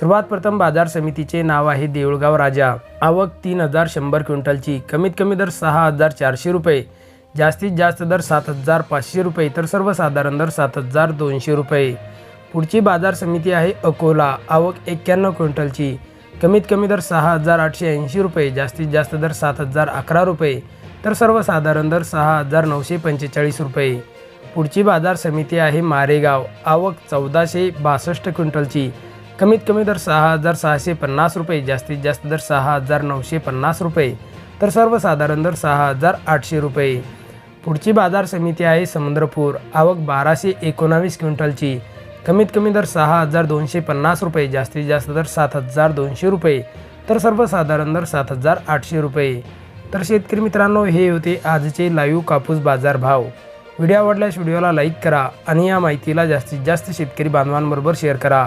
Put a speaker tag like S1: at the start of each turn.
S1: सर्वात प्रथम बाजार समितीचे नाव आहे देऊळगाव राजा. आवक तीन हजार शंभर क्विंटलची. कमीत कमी दर सहा हजार चारशे रुपये. जास्तीत जास्त दर सात हजार पाचशे रुपये तर सर्वसाधारण दर सात हजार दोनशे रुपये. पुढची बाजार समिती आहे अकोला. आवक एक्क्याण्णव क्विंटलची. कमीत कमी दर सहा हजार आठशे ऐंशी रुपये जास्तीत जास्त दर सात हजार अकरा रुपये तर सर्वसाधारण दर सहा हजार नऊशे पंचेचाळीस रुपये. पुढची बाजार समिती आहे मारेगाव. आवक चौदाशे बासष्ट क्विंटलची. कमीत कमी दर सहा हजार सहाशे पन्नास रुपये जास्तीत जास्त दर सहा हजार नऊशे पन्नास रुपये तर सर्वसाधारण दर सहा हजार आठशे रुपये. पुढची बाजार समिती आहे समुद्रपूर आवक बाराशे एकोणावीस क्विंटलची. कमीत कमी दर सहा हजार दोनशे पन्नास रुपये जास्तीत जास्त दर सात हजार दोनशे रुपये तर सर्वसाधारण दर सात हजार आठशे रुपये. तर शेतकरी मित्रांनो हे होते आजचे लाईव्ह कापूस बाजार भाव. व्हिडिओ आवडल्यास व्हिडिओला लाईक करा आणि या माहितीला जास्तीत जास्त शेतकरी बांधवांबरोबर शेअर करा.